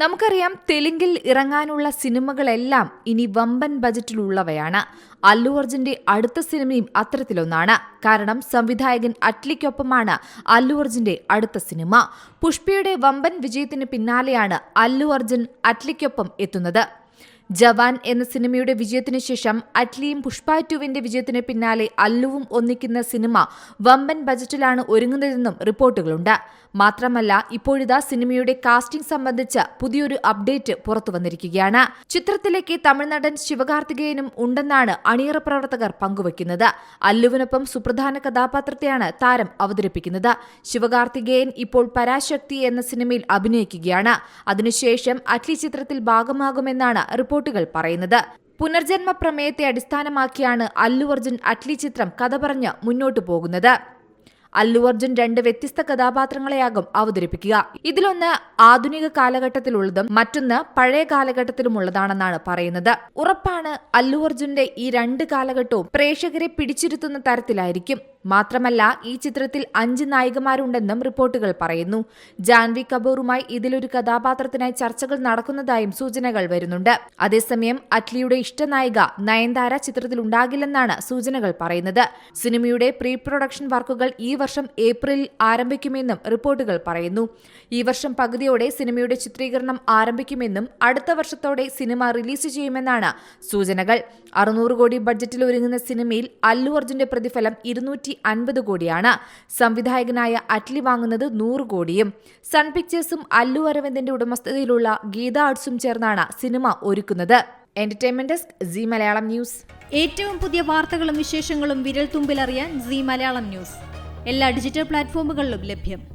നമുക്കറിയാം തെലുങ്കിൽ ഇറങ്ങാനുള്ള സിനിമകളെല്ലാം ഇനി വമ്പൻ ബജറ്റിലുള്ളവയാണ്. അല്ലു അർജുന്റെ അടുത്ത സിനിമയും അത്തരത്തിലൊന്നാണ്. കാരണം സംവിധായകൻ അറ്റ്ലിക്കൊപ്പമാണ് അല്ലു അർജുന്റെ അടുത്ത സിനിമ. പുഷ്പയുടെ വമ്പൻ വിജയത്തിന് പിന്നാലെയാണ് അല്ലു അർജുൻ അറ്റ്ലിക്കൊപ്പം എത്തുന്നത്. ജവാൻ എന്ന സിനിമയുടെ വിജയത്തിന് ശേഷം അറ്റ്ലിയും പുഷ്പ ടുവിന്റെ വിജയത്തിന് പിന്നാലെ അല്ലുവും ഒന്നിക്കുന്ന സിനിമ വമ്പൻ ബജറ്റിലാണ് ഒരുങ്ങുന്നതെന്നും റിപ്പോർട്ടുകളുണ്ട്. മാത്രമല്ല ഇപ്പോഴിതാ സിനിമയുടെ കാസ്റ്റിംഗ് സംബന്ധിച്ച് പുതിയൊരു അപ്ഡേറ്റ് പുറത്തു വന്നിരിക്കുകയാണ് ചിത്രത്തിലേക്ക് തമിഴ്നടൻ ശിവകാർത്തികേയനും ഉണ്ടെന്നാണ് അണിയറ പ്രവർത്തകർ പങ്കുവയ്ക്കുന്നത്. അല്ലുവിനൊപ്പം സുപ്രധാന കഥാപാത്രത്തെയാണ് താരം അവതരിപ്പിക്കുന്നത്. ശിവകാർത്തികേയൻ ഇപ്പോൾ പരാശക്തി എന്ന സിനിമയിൽ അഭിനയിക്കുകയാണ്. അതിനുശേഷം അറ്റ്ലി ചിത്രത്തിൽ ഭാഗമാകുമെന്നാണ് റിപ്പോർട്ടുകൾ പറയുന്നത്. പുനർജന്മ പ്രമേയത്തെ അടിസ്ഥാനമാക്കിയാണ് അല്ലു അർജുൻ അറ്റ്ലി ചിത്രം കഥ പറഞ്ഞ് മുന്നോട്ടു പോകുന്നത്. അല്ലു അർജുൻ രണ്ട് വ്യത്യസ്ത കഥാപാത്രങ്ങളെയാകും അവതരിപ്പിക്കുക. ഇതിലൊന്ന് ആധുനിക കാലഘട്ടത്തിലുള്ളതും മറ്റൊന്ന് പഴയ കാലഘട്ടത്തിലുമുള്ളതാണെന്നാണ് പറയുന്നത്. ഉറപ്പാണ് അല്ലു അർജുന്റെ ഈ രണ്ട് കാലഘട്ടവും പ്രേക്ഷകരെ പിടിച്ചിരുത്തുന്ന തരത്തിലായിരിക്കും. മാത്രമല്ല ഈ ചിത്രത്തിൽ അഞ്ച് നായികമാരുണ്ടെന്നും റിപ്പോർട്ടുകൾ പറയുന്നു. ജാൻവി കപൂറുമായി ഇതിലൊരു കഥാപാത്രത്തിനായി ചർച്ചകൾ നടക്കുന്നതായും സൂചനകൾ വരുന്നുണ്ട്. അതേസമയം അറ്റ്ലിയുടെ ഇഷ്ടനായിക നയൻതാര ചിത്രത്തിൽ ഉണ്ടാകില്ലെന്നാണ് സൂചനകൾ പറയുന്നത്. സിനിമയുടെ പ്രീ പ്രൊഡക്ഷൻ വർക്കുകൾ ഈ വർഷം ഏപ്രിലിൽ ആരംഭിക്കുമെന്നും റിപ്പോർട്ടുകൾ പറയുന്നു. ഈ വർഷം പകുതിയോടെ സിനിമയുടെ ചിത്രീകരണം ആരംഭിക്കുമെന്നും അടുത്ത വർഷത്തോടെ സിനിമ റിലീസ് ചെയ്യുമെന്നാണ് സൂചനകൾ. അറുന്നൂറ് കോടി ബഡ്ജറ്റിൽ ഒരുങ്ങുന്ന സിനിമയിൽ അല്ലു അർജുന്റെ പ്രതിഫലം ഇരുന്നൂറ്റി അൻപത് കോടിയാണ്. സംവിധായകനായ അറ്റ്ലി വാങ്ങുന്നത് നൂറ് കോടിയും. സൺ പിക്ചേഴ്സും അല്ലു അരവിന്ദന്റെ ഉടമസ്ഥതയിലുള്ള ഗീത ആർട്സും ചേർന്നാണ് സിനിമ ഒരുക്കുന്നത്. Entertainment desk Zee Malayalam news. ഏറ്റവും പുതിയ വാർത്തകളും വിശേഷങ്ങളും വിരൽ തുമ്പിലറിയാൻ സി മലയാളം ന്യൂസ്. എല്ലാ ഡിജിറ്റൽ പ്ലാറ്റ്ഫോമുകളിലും ലഭ്യം.